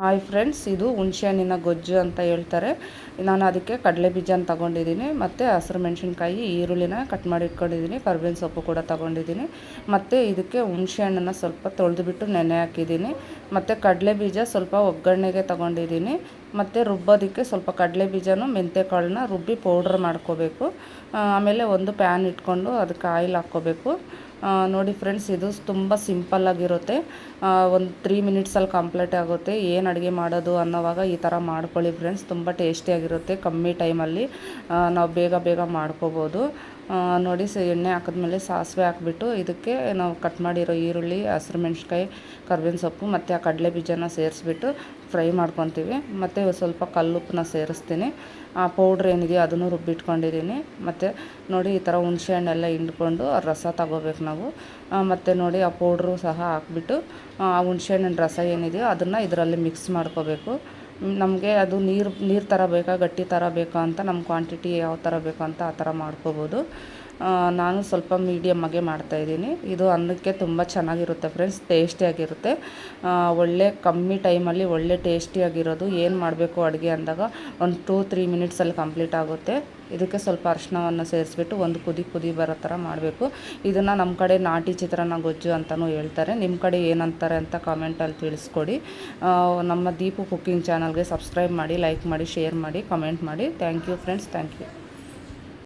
Hi friends, ಇದು ಹುಣಸೆಹಣ್ಣಿನ ಗೊಜ್ಜು ಅಂತ ಹೇಳ್ತಾರೆ. ನಾನು ಅದಕ್ಕೆ ಕಡಲೆ ಬೀಜನ ತಗೊಂಡಿದ್ದೀನಿ, ಮತ್ತು ಹಸಿರು ಮೆಣಸಿನ್ಕಾಯಿ, ಈರುಳ್ಳಿನ ಕಟ್ ಮಾಡಿ ಇಟ್ಕೊಂಡಿದ್ದೀನಿ ಕರ್ಬೇವಿನ ಸೊಪ್ಪು ಕೂಡ ತಗೊಂಡಿದ್ದೀನಿ. ಮತ್ತು ಇದಕ್ಕೆ ಹುಣಸೆಹಣ್ಣನ್ನು ಸ್ವಲ್ಪ ತೊಳೆದುಬಿಟ್ಟು ನೆನೆ ಹಾಕಿದ್ದೀನಿ. ಮತ್ತು ಕಡಲೆ ಬೀಜ ಸ್ವಲ್ಪ ಒಗ್ಗರಣೆಗೆ ತಗೊಂಡಿದ್ದೀನಿ. ಮತ್ತು ರುಬ್ಬೋದಕ್ಕೆ ಸ್ವಲ್ಪ ಕಡಲೆ ಬೀಜನೂ ಮೆಂತ್ಯಕಾಳನ್ನ ರುಬ್ಬಿ ಪೌಡ್ರ್ ಮಾಡ್ಕೋಬೇಕು. ಆಮೇಲೆ ಒಂದು ಪ್ಯಾನ್ ಇಟ್ಕೊಂಡು ಅದಕ್ಕೆ ಆಯಿಲ್ ಹಾಕ್ಕೋಬೇಕು. ನೋಡಿ ಫ್ರೆಂಡ್ಸ್, ಇದು ತುಂಬ ಸಿಂಪಲ್ಲಾಗಿರುತ್ತೆ ಒಂದು ತ್ರೀ ಮಿನಿಟ್ಸಲ್ಲಿ ಕಂಪ್ಲೀಟ್ ಆಗುತ್ತೆ. ಏನು ಅಡುಗೆ ಮಾಡೋದು ಅನ್ನೋವಾಗ ಈ ಥರ ಮಾಡ್ಕೊಳ್ಳಿ ಫ್ರೆಂಡ್ಸ್. ತುಂಬ ಟೇಸ್ಟಿಯಾಗಿರುತ್ತೆ ಕಮ್ಮಿ ಟೈಮಲ್ಲಿ ನಾವು ಬೇಗ ಬೇಗ ಮಾಡ್ಕೋಬೋದು. ನೋಡಿ ಸ, ಎಣ್ಣೆ ಹಾಕಿದ್ಮೇಲೆ ಸಾಸಿವೆ ಹಾಕ್ಬಿಟ್ಟು ಇದಕ್ಕೆ ನಾವು ಕಟ್ ಮಾಡಿರೋ ಈರುಳ್ಳಿ, ಹಸಿರು ಮೆಣ್ಸಿನ್ಕಾಯಿ ಕರ್ಬೇವಿನ ಸೊಪ್ಪು ಮತ್ತು ಆ ಕಡಲೆ ಬೀಜನ ಸೇರಿಸ್ಬಿಟ್ಟು ಫ್ರೈ ಮಾಡ್ಕೊತೀವಿ. ಮತ್ತು ಸ್ವಲ್ಪ ಕಲ್ಲುಪ್ಪನ್ನ ಸೇರಿಸ್ತೀನಿ. ಆ ಪೌಡ್ರ್ ಏನಿದೆಯೋ ಅದನ್ನು ರುಬ್ಬಿಟ್ಕೊಂಡಿದ್ದೀನಿ. ಮತ್ತು ನೋಡಿ ಈ ಥರ ಹುಣಸೆ ಹಣ್ಣೆಲ್ಲ ಹಿಂಡ್ಕೊಂಡು ರಸ ತಗೋಬೇಕು ನಾವು. ಮತ್ತು ನೋಡಿ ಆ ಪೌಡ್ರು ಸಹ ಹಾಕ್ಬಿಟ್ಟು, ಆ ಹುಣ್ಸೆಹಣ್ಣಿನ ರಸ ಏನಿದೆಯೋ ಅದನ್ನು ಇದರಲ್ಲಿ ಮಿಕ್ಸ್ ಮಾಡ್ಕೋಬೇಕು. ನಮಗೆ ಅದು ನೀರು ನೀರು ಥರ ಬೇಕಾ, ಗಟ್ಟಿ ಥರ ಬೇಕಾ ಅಂತ ನಮ್ಮ ಕ್ವಾಂಟಿಟಿ ಯಾವ ಥರ ಬೇಕು ಅಂತ ಆ ಥರ ಮಾಡ್ಕೋಬೋದು. ನಾನು ಸ್ವಲ್ಪ ಮೀಡಿಯಮ್ಮಾಗೆ ಮಾಡ್ತಾಯಿದ್ದೀನಿ ಇದು ಅನ್ನಕ್ಕೆ ತುಂಬ ಚೆನ್ನಾಗಿರುತ್ತೆ ಫ್ರೆಂಡ್ಸ್ ಟೇಸ್ಟಿಯಾಗಿರುತ್ತೆ ಒಳ್ಳೆ ಕಮ್ಮಿ ಟೈಮಲ್ಲಿ ಒಳ್ಳೆ ಟೇಸ್ಟಿಯಾಗಿರೋದು ಏನು ಮಾಡಬೇಕು ಅಡುಗೆ ಅಂದಾಗ ಒಂದು ಟೂ ತ್ರೀ ಮಿನಿಟ್ಸಲ್ಲಿ ಕಂಪ್ಲೀಟ್ ಆಗುತ್ತೆ. ಇದಕ್ಕೆ ಸ್ವಲ್ಪ ಅರಿಶಿನವನ್ನು ಸೇರಿಸ್ಬಿಟ್ಟು ಒಂದು ಕುದಿ ಕುದಿ ಬರೋ ಥರ ಮಾಡಬೇಕು. ಇದನ್ನು ನಮ್ಮ ಕಡೆ ನಾಟಿ ಚಿತ್ರಾನ್ನ ಗೊಜ್ಜು ಅಂತಲೂ ಹೇಳ್ತಾರೆ. ನಿಮ್ಮ ಕಡೆ ಏನಂತಾರೆ ಅಂತ ಕಾಮೆಂಟಲ್ಲಿ ತಿಳಿಸ್ಕೊಡಿ. ನಮ್ಮ ದೀಪು ಕುಕ್ಕಿಂಗ್ ಚಾನಲ್ಗೆ ಸಬ್ಸ್ಕ್ರೈಬ್ ಮಾಡಿ, ಲೈಕ್ ಮಾಡಿ, ಶೇರ್ ಮಾಡಿ, ಕಮೆಂಟ್ ಮಾಡಿ. Thank you friends, thank you.